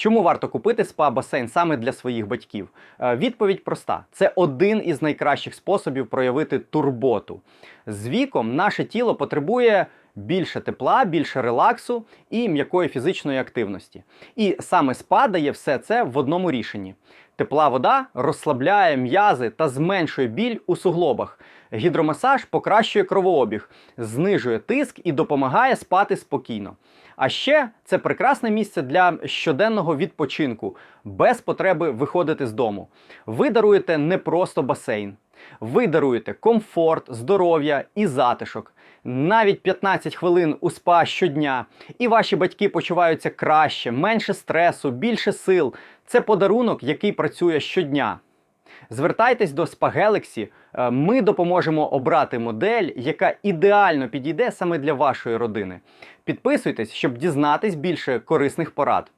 Чому варто купити спа-басейн саме для своїх батьків? Е, Відповідь проста: це один із найкращих способів проявити турботу. З віком наше тіло потребує більше тепла, більше релаксу і м'якої фізичної активності. І саме спа дає все це в одному рішенні. Тепла вода розслабляє м'язи та зменшує біль у суглобах. Гідромасаж покращує кровообіг, знижує тиск і допомагає спати спокійно. А ще це прекрасне місце для щоденного відпочинку, без потреби виходити з дому. Ви даруєте не просто басейн, ви даруєте комфорт, здоров'я і затишок. Навіть 15 хвилин у спа щодня, і ваші батьки почуваються краще, менше стресу, більше сил. Це подарунок, який працює щодня. Звертайтесь до Spa Galaxy, е, Ми допоможемо обрати модель, яка ідеально підійде саме для вашої родини. Підписуйтесь, щоб дізнатись більше корисних порад.